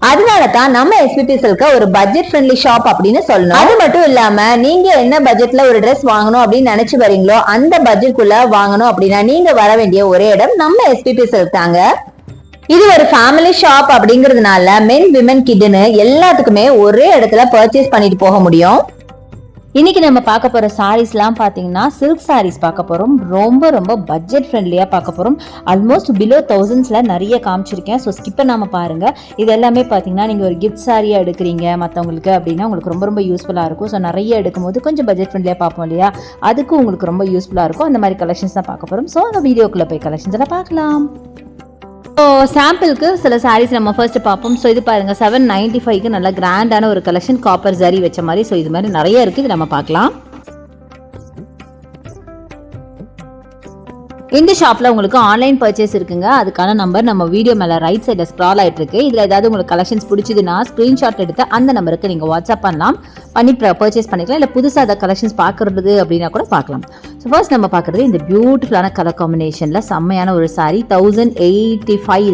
அதனால தான் நம்ம எஸ்பிபி சில்க ஒரு பட்ஜெட் ஃப்ரெண்ட்லி ஷாப் அப்படின்னு சொல்லணும். அது மட்டும் இல்லாம நீங்க என்ன பட்ஜெட்ல ஒரு ட்ரெஸ் வாங்கணும் அப்படின்னு நினைச்சு வரீங்களோ அந்த பட்ஜெட்குள்ள வாங்கணும் அப்படின்னா நீங்க வர வேண்டிய ஒரே இடம் நம்ம எஸ்பிபி சில்க் தாங்க. இது ஒரு ஃபேமிலி ஷாப் அப்படிங்கறதுனால மென் விமன் கிட்னு எல்லாத்துக்குமே ஒரே இடத்துல பர்ச்சேஸ் பண்ணிட்டு போக முடியும். இன்னைக்கு நம்ம பார்க்க போகிற சாரீஸ்லாம் பார்த்தீங்கன்னா சில்க் சாரீஸ் பார்க்க போகிறோம் ரொம்ப ரொம்ப பட்ஜெட் ஃப்ரெண்ட்லியாக பார்க்க போகிறோம் ஆல்மோஸ்ட் பிலோ தௌசண்ட்ஸில் நிறைய காமிச்சிருக்கேன். ஸோ ஸ்கிப்பை பண்ணாம பாருங்கள் இது எல்லாமே பார்த்தீங்கன்னா நீங்கள் ஒரு கிஃப்ட் சாரியாக எடுக்கிறீங்க மற்றவங்களுக்கு அப்படின்னா உங்களுக்கு ரொம்ப ரொம்ப யூஸ்ஃபுல்லாக இருக்கும். ஸோ நிறைய எடுக்கும்போது கொஞ்சம் பட்ஜெட் ஃப்ரெண்ட்லியாக பார்ப்போம் இல்லையா? அதுக்கு உங்களுக்கு ரொம்ப யூஸ்ஃபுல்லாக இருக்கும். அந்த மாதிரி கலெக்ஷன்ஸ் தான் பார்க்க போகிறோம் ஸோ அந்த வீடியோக்குள்ளே போய் கலெக்ஷன்ஸ் எல்லாம் பார்க்கலாம். ஸோ சாம்பிளுக்கு சில சாரீஸ் நம்ம ஃபர்ஸ்ட் பார்ப்போம். ஸோ இது பாருங்க செவன் நைன்டி ஃபைவ்க்கு நல்ல கிராண்டான ஒரு கலெக்ஷன் காப்பர் ஜரி வச்ச மாதிரி. ஸோ இது மாதிரி நிறைய இருக்குது இது நம்ம பார்க்கலாம். இந்த ஷாப்பில் உங்களுக்கு ஆன்லைன் பர்ச்சேஸ் இருக்குங்க. அதுக்கான நம்பர் நம்ம வீடியோ மேலே ரைட் சைடில் ஸ்க்ரால் ஆகிட்டு இருக்கு. இதில் ஏதாவது உங்களுக்கு கலெக்ஷன்ஸ் பிடிச்சதுன்னா ஸ்க்ரீன்ஷாட் எடுத்து அந்த நம்பருக்கு நீங்கள் வாட்ஸ்அப் பண்ணலாம். பண்ணி பர்ச்சேஸ் பண்ணிக்கலாம். இல்லை புதுசாக அதை கலெக்ஷன்ஸ் பார்க்குறது அப்படின்னா கூட பார்க்கலாம் ஸோ ஃபர்ஸ்ட் நம்ம பார்க்குறது இந்த பியூட்டிஃபுல்லான கலர் காம்பினேஷனில் செம்மையான ஒரு சாரீ தௌசண்ட் எயிட்டி ஃபைவ்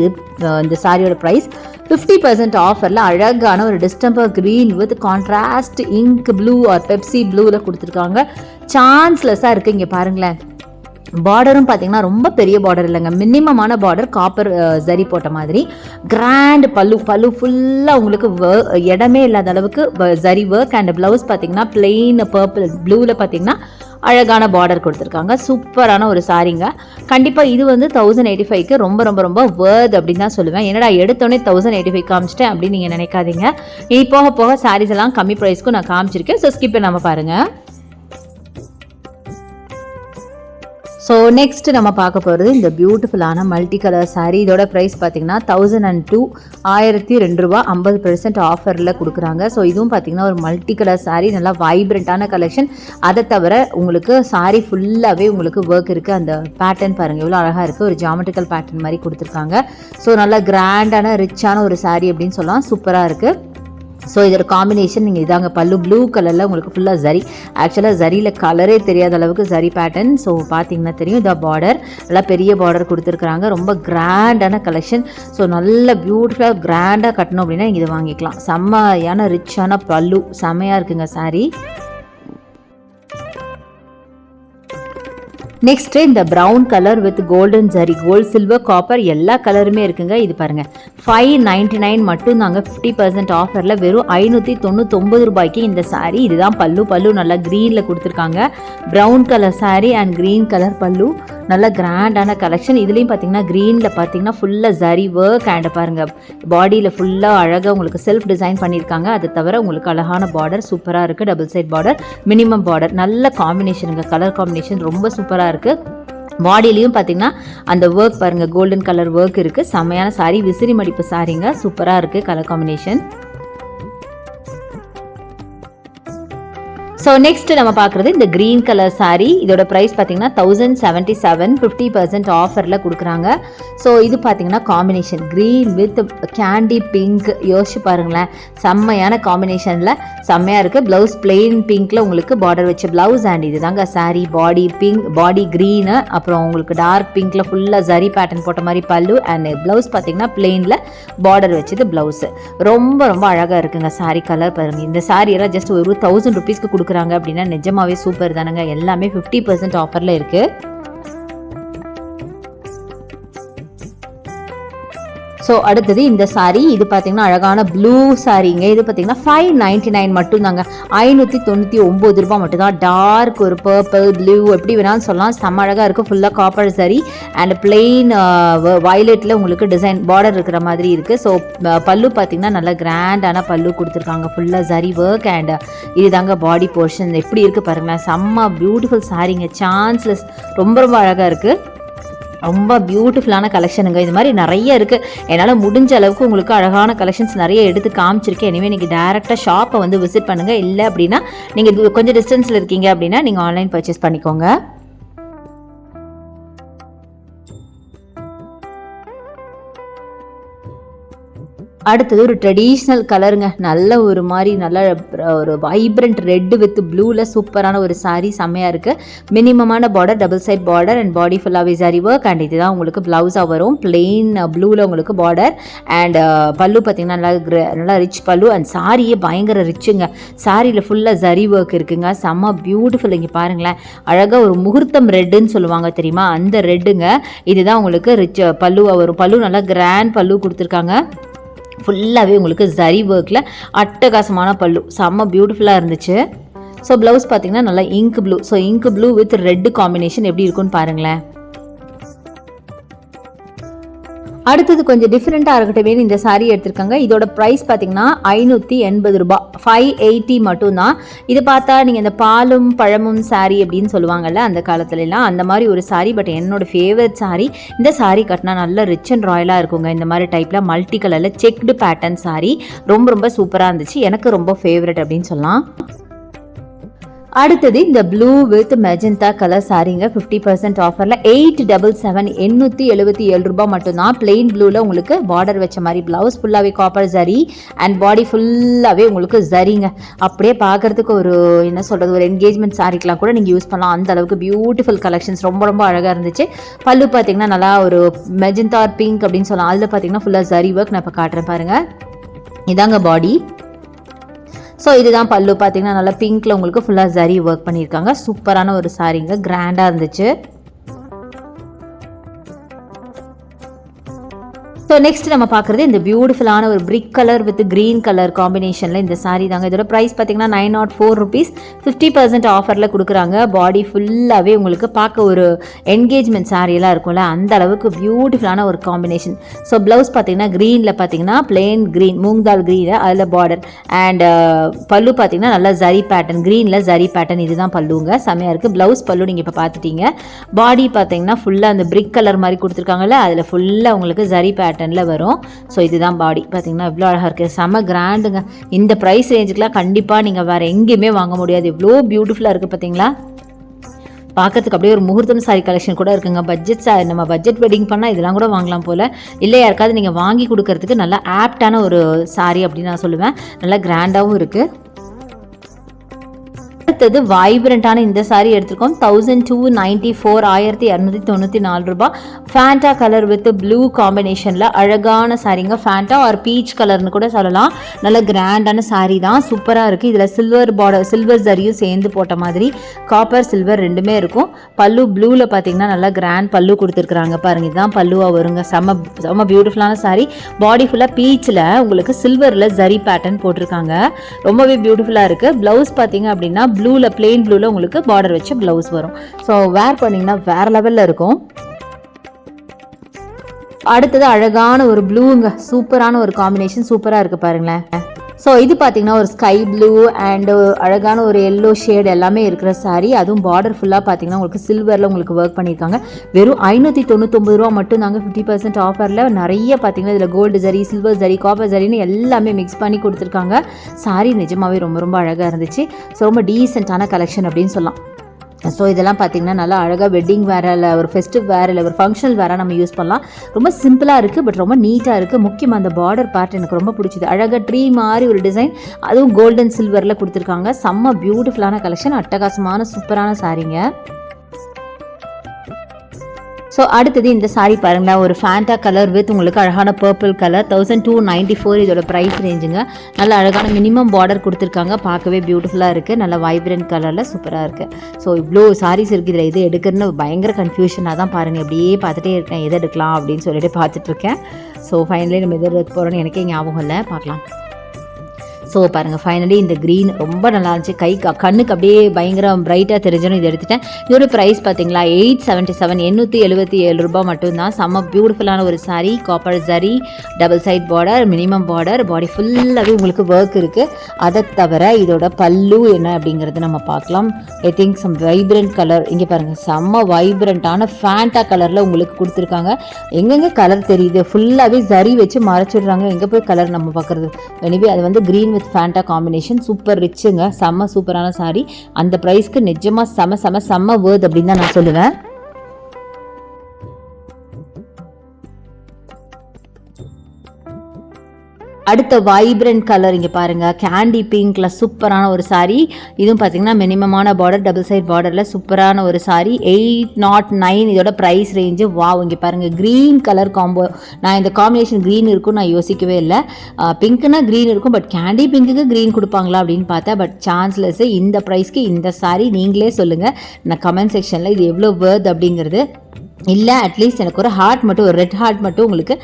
இந்த சாரியோட ப்ரைஸ் ஃபிஃப்டி பர்சன்ட் ஆஃபரில் அழகான ஒரு distemper green with contrast ink blue or Pepsi ப்ளூவில் கொடுத்துருக்காங்க. சான்ஸ்லெஸ்ஸாக இருக்குது இங்கே பாருங்களேன். பார்டரும் பார்த்தீங்கன்னா ரொம்ப பெரிய பார்டர் இல்லைங்க. மினிமமான பார்டர் காப்பர் ஜரி போட்ட மாதிரி. கிராண்ட் பல்லு பல்லு ஃபுல்லாக உங்களுக்கு இடமே இல்லாத அளவுக்கு வ- ஜரி ஒர்க் அண்ட் ப்ளவுஸ் பார்த்தீங்கன்னா பிளெயின் பர்பிள் ப்ளூவில் பார்த்தீங்கன்னா அழகான பார்டர் கொடுத்துருக்காங்க. சூப்பரான ஒரு சாரீங்க. கண்டிப்பாக இது வந்து தௌசண்ட் எயிட்டி ஃபைவ்க்கு ரொம்ப ரொம்ப ரொம்ப வேர்த் அப்படின்னு தான் சொல்லுவேன். என்னடா எடுத்தோடனே தௌசண்ட் எயிட்டி ஃபைவ் காமிச்சிட்டேன் அப்படின்னு நீங்கள் நினைக்காதீங்க. இனி போக போக சாரீஸ் எல்லாம் கம்மி ப்ரைஸ்க்கும் நான் காமிச்சிருக்கேன். ஸோ ஸ்கிப்பை நம்ம பாருங்கள் ஸோ நெக்ஸ்ட் நம்ம பார்க்க போகிறது இந்த பியூட்டிஃபுல்லான மல்டி கலர் சாரீ இதோட ப்ரைஸ் பார்த்தீங்கன்னா தௌசண்ட் அண்ட் டூ ஆயிரத்தி ரெண்டு ரூபா ஐம்பது பெர்சன்ட் ஆஃபரில் கொடுக்குறாங்க. ஸோ இதுவும் பார்த்தீங்கன்னா ஒரு மல்டி கலர் சாரீ நல்லா வைப்ரண்ட்டான கலெக்ஷன் அதை தவிர உங்களுக்கு சாரீ ஃபுல்லாகவே உங்களுக்கு ஒர்க் இருக்குது அந்த பேட்டர்ன் பாருங்கள் எவ்வளோ அழகாக இருக்குது ஒரு ஜாமெட்ரிக்கல் பேட்டர்ன் மாதிரி கொடுத்துருக்காங்க. ஸோ நல்லா கிராண்டான ரிச்சான ஒரு சாரீ அப்படின்னு சொல்லலாம். சூப்பராக இருக்குது ஸோ இதோட காம்பினேஷன் நீங்கள் இதாங்க பல்லு. ப்ளூ கலரில் உங்களுக்கு ஃபுல்லாக ஜரி ஆக்சுவலாக ஜரியில் கலரே தெரியாத அளவுக்கு ஜரி பேட்டர்ன் ஸோ பார்த்தீங்கன்னா தெரியும் இதாக பார்டர் நல்லா பெரிய பார்டர் கொடுத்துருக்குறாங்க. ரொம்ப கிராண்டான கலெக்ஷன் ஸோ நல்ல பியூட்டிஃபுல்லாக கிராண்டாக கட்டணும் அப்படின்னா நீங்கள் இதை வாங்கிக்கலாம். செம்மையான ரிச்சான பல்லு. செம்மையாக இருக்குங்க சாரீ நெக்ஸ்ட் இந்த brown colour with golden zari gold silver copper எல்லா கலருமே இருக்குங்க. இது பாருங்க. ஃபைவ் நைன்டி நைன் மட்டும் தாங்க ஃபிஃப்டி பர்சன்ட் ஆஃபரில் வெறும் ஐநூற்றி தொண்ணூத்தொம்பது ரூபாய்க்கு இந்த saree. இதுதான் பல்லு. பல்லு நல்லா க்ரீனில் கொடுத்துருக்காங்க. Brown colour saree and green colour pallu. நல்ல கிராண்டான கலெக்ஷன் இதுலேயும் பார்த்தீங்கன்னா க்ரீனில் பார்த்தீங்கன்னா ஃபுல்லாக ஜரி ஒர்க் அண்ட் பாருங்க பாடியில் ஃபுல்லாக அழகாக உங்களுக்கு செல்ஃப் டிசைன் பண்ணியிருக்காங்க. அது தவிர உங்களுக்கு அழகான பார்டர் சூப்பராக இருக்குது double side border minimum border நல்ல காம்பினேஷனுங்க கலர் காம்பினேஷன் ரொம்ப சூப்பராக இருக்குது பாடியிலையும் பார்த்தீங்கன்னா அந்த ஒர்க் பாருங்கள் கோல்டன் கலர் ஒர்க் இருக்குது செம்மையான சாரி விசிறி மடிப்பு சாரிங்க சூப்பராக இருக்குது கலர் காம்பினேஷன் ஸோ நெக்ஸ்ட் நம்ம பார்க்குறது இந்த க்ரீன் கலர் சாரீ இதோட ப்ரைஸ் பார்த்தீங்கன்னா thousand seventy seven fifty percent ஆஃபரில் கொடுக்குறாங்க. ஸோ இது பார்த்தீங்கன்னா combination green with candy pink யோசிச்சு பாருங்களேன். செம்மையான காம்பினேஷனில் செம்மையாக இருக்குது ப்ளவுஸ் பிளெயின் பிங்க்கில் உங்களுக்கு பார்டர் வச்ச ப்ளவுஸ் அண்ட் இது தாங்க saree. Body pink body green அப்புறம் உங்களுக்கு டார்க் பிங்க்கில் ஃபுல்லாக ஜரி பேட்டர்ன் போட்ட மாதிரி பல்லு அண்ட் ப்ளவுஸ் பார்த்தீங்கன்னா பிளெயினில் பார்டர் வச்சது ப்ளவுஸு ரொம்ப ரொம்ப அழகாக இருக்குங்க சாரி கலர் பாருங்கள் இந்த சாரியெல்லாம் ஜஸ்ட் ஒரு தௌசண்ட் ருபீஸ்க்கு கொடுக்குறாங்க. அப்படின்னா நிஜமாவே சூப்பர் தானங்க. எல்லாமே ஃபிஃப்டி பர்சன்ட் ஆஃபரில் இருக்குது ஸோ அடுத்தது இந்த சாரீ இது பார்த்தீங்கன்னா அழகான ப்ளூ சாரீங்க இது பார்த்தீங்கன்னா ஃபைவ் நைன்டி நைன் மட்டும்தாங்க. ஐநூற்றி தொண்ணூற்றி ஒம்பது ரூபாய் மட்டும்தான். டார்க் ஒரு பர்பிள் ப்ளூ எப்படி வேணாலும் சொல்லலாம். செம்ம அழகாக இருக்கும். ஃபுல்லாக காப்பர் saree. அண்ட் பிளெயின் வயலட்டில் உங்களுக்கு டிசைன் பார்டர் இருக்கிற மாதிரி இருக்குது ஸோ பல்லு பார்த்தீங்கன்னா நல்லா கிராண்டான பல்லு கொடுத்துருக்காங்க. ஃபுல்லாக சரி ஒர்க் அண்ட் uh, இதுதாங்க பாடி போர்ஷன் எப்படி இருக்குது பாருங்களேன். செம்ம பியூட்டிஃபுல் சாரீங்க சான்ஸ்லெஸ் ரொம்ப ரொம்ப அழகாக இருக்குது ரொம்ப பியூட்டிஃபுல்லான கலெக்ஷனுங்க இது மாதிரி நிறைய இருக்குது என்னால் முடிஞ்ச அளவுக்கு உங்களுக்கு அழகான கலெக்ஷன்ஸ் நிறைய எடுத்து காமிச்சிருக்கேன். எனவே நீங்கள் டேரெக்டாக ஷாப்பை வந்து விசிட் பண்ணுங்கள் இல்லை அப்படின்னா நீங்கள் கொஞ்சம் டிஸ்டன்ஸில் இருக்கீங்க அப்படின்னா நீங்கள் ஆன்லைன் பர்ச்சேஸ் பண்ணிக்கோங்க. அடுத்தது ஒரு ட்ரெடிஷ்னல் கலருங்க நல்ல ஒரு மாதிரி நல்ல ஒரு வைப்ரண்ட் ரெட்டு வித் ப்ளூவில் சூப்பரான ஒரு சாரீ செம்மையாக இருக்குது மினிமமான border double side border and body ஃபுல்லாகவே சாரி ஒர்க் அண்ட் இதுதான் உங்களுக்கு ப்ளவுஸாக வரும். பிளெயின் ப்ளூவில் உங்களுக்கு பார்டர் அண்ட் பல்லு பார்த்தீங்கன்னா நல்லா நல்லா ரிச் பல்லு. அண்ட் சாரியே பயங்கர ரிச்சுங்க சாரியில் ஃபுல்லாக ஜரி ஒர்க் இருக்குங்க. செம்ம பியூட்டிஃபுல் இங்கே பாருங்களேன். அழகாக ஒரு முகூர்த்தம் ரெட்டுன்னு சொல்லுவாங்க தெரியுமா? அந்த ரெட்டுங்க இதுதான் உங்களுக்கு ரிச் பல்லுவாக வரும். பல்லு நல்லா கிராண்ட் பல்லு கொடுத்துருக்காங்க. ஃபுல்லாகவே உங்களுக்கு ஜரி ஒர்க்கில் அட்டகாசமான பல்லு. செம்ம பியூட்டிஃபுல்லாக இருந்துச்சு. ஸோ ப்ளவுஸ் பார்த்தீங்கன்னா நல்லா ink blue so ink blue with red combination எப்படி இருக்குன்னு பாருங்களேன். அடுத்தது கொஞ்சம் டிஃப்ரெண்ட்டாக இருக்கட்டும். இந்த சாரீ எடுத்திருக்காங்க. இதோட ப்ரைஸ் பார்த்தீங்கன்னா ஐநூற்றி எண்பது ரூபாய் ஃபைவ் எயிட்டி மட்டும்தான். இது பார்த்தா நீங்கள் இந்த பாலும் பழமும் saree அப்படின்னு சொல்லுவாங்கல்ல அந்த காலத்துலலாம் அந்த மாதிரி ஒரு சாரீ பட் என்னோட ஃபேவரட் saree இந்த saree கட்டினா நல்ல ரிச் அண்ட் ராயலாக இருக்குங்க. இந்த மாதிரி டைப்பில் மல்டி கலரில் செக்டு பேட்டர்ன் saree. ரொம்ப ரொம்ப சூப்பராக இருந்துச்சு. எனக்கு ரொம்ப ஃபேவரட் அப்படின்னு சொல்லலாம். அடுத்தது இந்த ப்ளூ வித் மெஜந்தா கலர் சாரீங்க ஃபிஃப்டி பர்சன்ட் ஆஃபரில் எயிட் டபுள் செவன் எண்ணூற்றி எழுபத்தி ஏழு ரூபாய் மட்டும்தான் பிளெயின் ப்ளூவில் உங்களுக்கு பார்டர் வச்ச மாதிரி ப்ளவுஸ் ஃபுல்லாகவே காப்பர் ஜரி அண்ட் பாடி ஃபுல்லாகவே உங்களுக்கு ஜரிங்க அப்படியே பார்க்கறதுக்கு ஒரு என்ன சொல்கிறது ஒரு என்கேஜ்மெண்ட் சாரிக்கெலாம் கூட நீங்கள் யூஸ் பண்ணலாம். அந்த அளவுக்கு பியூட்டிஃபுல் கலெக்ஷன்ஸ் ரொம்ப ரொம்ப அழகாக இருந்துச்சு. பல்லு பார்த்தீங்கன்னா நல்லா ஒரு மெஜந்தா பிங்க் அப்படின்னு சொல்லலாம். அதில் பார்த்தீங்கன்னா ஃபுல்லாக ஜரி ஒர்க் நான் இப்போ காட்டுறேன் பாருங்கள் இதாங்க பாடி ஸோ இதுதான் பல்லு. பார்த்தீங்கன்னா நல்லா பிங்க்ல உங்களுக்கு ஃபுல்லாக ஜரி ஒர்க் பண்ணியிருக்காங்க. சூப்பரான ஒரு சாரீங்க கிராண்டாக இருந்துச்சு. ஸோ நெக்ஸ்ட் நம்ம பார்க்குறது இந்த பியூட்டிஃபுல்லான ஒரு brick colour with green colour காம்பினேஷனில் இந்த சாரீ தாங்க. இதோட ப்ரைஸ் பார்த்தீங்கன்னா nine naught four rupees fifty percent ஆஃபரில் கொடுக்குறாங்க. பாடி ஃபுல்லாகவே உங்களுக்கு பார்க்க ஒரு என்கேஜ்மெண்ட் சாரியெல்லாம் இருக்கும்ல அந்த அளவுக்கு பியூட்டிஃபுல்லான ஒரு காம்பினேஷன் ஸோ ப்ளவுஸ் பார்த்தீங்கன்னா க்ரீனில் பார்த்தீங்கன்னா பிளெயின் க்ரீன் மூங்தால் க்ரீன் அதில் பார்டர் அண்ட் பல்லு பார்த்தீங்கன்னா நல்லா ஜரி பேட்டர்ன் க்ரீனில் ஜரி பேட்டர்ன் இதுதான் பல்லுங்க. செமையாக இருக்குது ப்ளவுஸ் பல்லு நீங்கள் இப்போ பார்த்துட்டீங்க. பாடி பார்த்தீங்கன்னா ஃபுல்லாக அந்த பிரிக் கலர் மாதிரி கொடுத்துருக்காங்கல்ல அதில் ஃபுல்லாக உங்களுக்கு ஜரி பேட்டர்னில் வரும். ஸோ இதுதான் பாடி பார்த்தீங்கன்னா இவ்வளோ அழகாக இருக்குது செம கிராண்டுங்க இந்த ப்ரைஸ் ரேஞ்சுக்கெலாம் கண்டிப்பாக நீங்கள் வேறு எங்கேயுமே வாங்க முடியாது. இவ்வளோ பியூட்டிஃபுல்லாக இருக்குது பார்த்தீங்களா பார்க்கறதுக்கு அப்படியே ஒரு முகூர்த்தம் சாரி கலெக்ஷன் கூட இருக்குங்க. பட்ஜெட் சா நம்ம பட்ஜெட் வெட்டிங் பண்ணால் இதெல்லாம் கூட வாங்கலாம் போல். இல்லை யாருக்காவது நீங்கள் வாங்கி கொடுக்கறதுக்கு நல்லா ஆப்டான ஒரு சாரி அப்படின்னு நான் சொல்லுவேன். நல்லா கிராண்டாகவும் இருக்குது அடுத்தது வைப்ரண்ட்டான இந்த saree எடுத்திருக்கோம். தௌசண்ட் டூ நைன்டி ஃபோர் ஆயிரத்தி இரநூத்தி தொண்ணூற்றி நாலு ரூபாய். ஃபேண்டா கலர் வித் ப்ளூ காம்பினேஷனில் அழகான சாரீங்க ஃபேண்டா ஆர் பீச் கலர்னு கூட சொல்லலாம். நல்ல கிராண்டான saree தான். சூப்பராக இருக்குது இதில் சில்வர் பார்டர் சில்வர் ஜரியும் சேர்ந்து போட்ட மாதிரி காப்பர் சில்வர் ரெண்டுமே இருக்கும். பல்லு ப்ளூவில் பார்த்தீங்கன்னா நல்லா கிராண்ட் பல்லு கொடுத்துருக்குறாங்க பாருங்க. இதுதான் பல்லுவாக வருங்க. செம்ம செம்ம பியூட்டிஃபுல்லான saree. பாடி ஃபுல்லாக பீச்சில் உங்களுக்கு சில்வரில் ஜரி பேட்டர்ன் போட்டிருக்காங்க. ரொம்பவே பியூட்டிஃபுல்லாக இருக்குது ப்ளவுஸ் பார்த்தீங்க அப்படின்னா ப்ளூ ப்ளூவில் பிளெயின் ப்ளூவில் உங்களுக்கு பார்டர் வச்சு ப்ளவுஸ் வரும். ஸோ வேர் பண்ணிங்கன்னா வேறு லெவலில் இருக்கும். அடுத்தது அழகான ஒரு ப்ளூங்க சூப்பரான ஒரு காம்பினேஷன் சூப்பராக இருக்குது பாருங்களேன். ஸோ இது பார்த்தீங்கன்னா ஒரு ஸ்கை ப்ளூ அண்ட் அழகான ஒரு எல்லோ ஷேட் எல்லாமே இருக்கிற சாரீ அதுவும் பார்டர் ஃபுல்லாக பார்த்தீங்கன்னா உங்களுக்கு சில்வரில் உங்களுக்கு ஒர்க் பண்ணியிருக்காங்க. வெறும் ஐநூற்றி தொண்ணூத்தொம்பது ரூபா மட்டும் நாங்கள் ஃபிஃப்டி பர்சன்ட் ஆஃபரில் நிறைய பார்த்தீங்கன்னா இதில் gold zari silver zari copper ஜரின்னு எல்லாமே மிக்ஸ் பண்ணி கொடுத்துருக்காங்க. Saree நிஜமாகவே ரொம்ப ரொம்ப அழகாக இருந்துச்சு. ஸோ ரொம்ப டீசெண்டான கலெக்ஷன் அப்படின்னு சொல்லலாம். ஸோ இதெல்லாம் பார்த்தீங்கன்னா நல்லா அழகாக வெட்டிங் வேற இல்லை ஒரு ஃபெஸ்டிவ் வேறு இல்லை ஒரு ஃபங்க்ஷனல் வேறு நம்ம யூஸ் பண்ணலாம். ரொம்ப சிம்பிளாக இருக்குது பட் ரொம்ப நீட்டாக இருக்குது முக்கியமாக அந்த பார்டர் பார்ட் எனக்கு ரொம்ப பிடிச்சிது. அழகாக ட்ரீ மாதிரி ஒரு டிசைன் அதுவும் கோல்டன் சில்வரில் கொடுத்துருக்காங்க. செம்ம பியூட்டிஃபுல்லான கலெக்ஷன் அட்டகாசமான சூப்பரான சாரீங்க ஸோ அடுத்தது இந்த saree பாருங்களேன். ஒரு ஃபேண்டா கலர் வித் உங்களுக்கு அழகான purple colour thousand two ninety four இதோட ப்ரைஸ் ரேஞ்சுங்க நல்ல அழகான மினிமம் பார்டர் கொடுத்துருக்காங்க. பார்க்கவே பியூட்டிஃபுல்லாக இருக்குது நல்ல வைப்ரண்ட் கலரில் சூப்பராக இருக்குது ஸோ இவ்வளோ சாரீஸ் இருக்குது இதில். எது எடுக்கிறதுன்னு பயங்கர கன்ஃபியூஷனாக தான் பாருங்கள் அப்படியே பார்த்துட்டே இருக்கேன். எது எடுக்கலாம் அப்படின்னு சொல்லிட்டு பார்த்துட்ருக்கேன் ஸோ ஃபைனலி நம்ம எது எடுக்க போகிறோன்னு எனக்கே ஞாபகம் இல்லை. பார்க்கலாம். ஸோ பாருங்கள் ஃபைனலி இந்த க்ரீன் ரொம்ப நல்லா இருந்துச்சு. கை க- கண்ணுக்கு அப்படியே பயங்கர பிரைட்டாக தெரிஞ்சணும் இது எடுத்துட்டேன். இதோட ப்ரைஸ் பார்த்தீங்களா எயிட் செவன்ட்டி செவன் எண்ணூற்றி எழுபத்தி ஏழு ரூபாய் மட்டும்தான் செம்ம பியூட்டிஃபுல்லான ஒரு saree copper zari double side border minimum border body ஃபுல்லாகவே உங்களுக்கு ஒர்க் இருக்குது அதை தவிர இதோட பல்லு என்ன அப்படிங்கிறது நம்ம பார்க்கலாம். I think some vibrant colour இங்கே பாருங்கள் செம்ம வைப்ரண்ட்டான ஃபேண்டா கலரில் உங்களுக்கு கொடுத்துருக்காங்க. எங்கெங்கே கலர் தெரியுது? ஃபுல்லாகவே ஜரி வச்சு மறைச்சிடுறாங்க. எங்கே போய் கலர் நம்ம பார்க்குறது? எனவே அது வந்து green with Fanta combination super ரிச்சுங்க செம்ம சூப்பரான சாரீ அந்த ப்ரைஸ்க்கு நிஜமாக செம செம செம்ம வேர்த் அப்படின்னு தான் நான் சொல்லுவேன். அடுத்த வைப்ரண்ட் கலர் இங்கே பாருங்கள் கேண்டி பிங்க்ல சூப்பரான ஒரு சாரீ இதுவும் பார்த்தீங்கன்னா மினிமமான பார்டர் டபுள் சைட் பார்டரில் சூப்பரான ஒரு சாரீ எயிட் நாட் நைன் இதோட ப்ரைஸ் ரேஞ்சு வா இங்கே பாருங்கள் க்ரீன் கலர் காம்போ நான் இந்த காம்பினேஷன் க்ரீன் இருக்கும் நான் யோசிக்கவே இல்லை. பிங்க்குனா க்ரீன் இருக்கும் பட் கேண்டி பிங்க்குக்கு க்ரீன் கொடுப்பாங்களா அப்படின்னு பார்த்தா பட் சான்ஸ்லெஸ் இந்த ப்ரைஸ்க்கு இந்த சாரீ நீங்களே சொல்லுங்கள் நான் கமெண்ட் செக்ஷனில் இது எவ்வளோ வேர்த் அப்படிங்கிறது இல்லை அட்லீஸ்ட் எனக்கு ஒரு ஹார்ட் மட்டும் ஒரு ரெட் ஹார்ட் மட்டும் உங்களுக்கு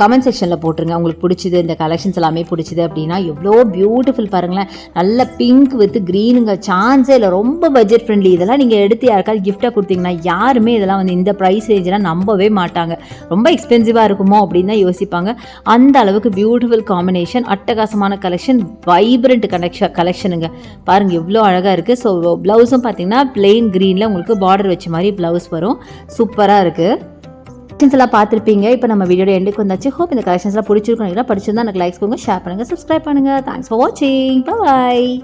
கமெண்ட் செக்ஷனில் போட்டுருங்க. உங்களுக்கு பிடிச்சிது இந்த கலெக்ஷன்ஸ் எல்லாமே பிடிச்சிது அப்படின்னா எவ்வளோ பியூட்டிஃபுல் பாருங்களேன். நல்ல பிங்க் வித் க்ரீனுங்க சான்ஸே இல்லை ரொம்ப பட்ஜெட் ஃப்ரெண்ட்லி இதெல்லாம் நீங்கள் எடுத்து யாருக்காவது கிஃப்டாக கொடுத்தீங்கன்னா யாருமே இதெல்லாம் வந்து இந்த ப்ரைஸ் ரேஞ்செலாம் நம்பவே மாட்டாங்க. ரொம்ப எக்ஸ்பென்சிவாக இருக்குமோ அப்படின்னு தான் யோசிப்பாங்க. அந்த அளவுக்கு பியூட்டிஃபுல் காம்பினேஷன் அட்டகாசமான கலெக்ஷன் வைப்ரண்ட் கலெக்ஷன் கலெக்ஷனுங்க பாருங்கள் எவ்வளோ அழகாக இருக்குது ஸோ ப்ளவுஸும் பார்த்தீங்கன்னா பிளெயின் க்ரீனில் உங்களுக்கு பார்டர் வச்ச மாதிரி ப்ளவுஸ் வரும். சூப்பராக இருக்குது கலெக்ஷன்ஸ்லாம் பார்த்துருப்பீங்க. இப்போ நம்ம வீடியோட எண்டுக்கு வந்தாச்சு. ஹோப் இந்த கலெக்ஷன்ஸ்லாம் பிடிச்சிருக்கோம். படிச்சிருந்தா எனக்கு லைக்ஸ் கொடுங்க ஷேர் பண்ணுங்கள் சப்ஸ்கிரைப் பண்ணுங்கள் தேங்க்ஸ் ஃபார் வாட்சிங் பாய்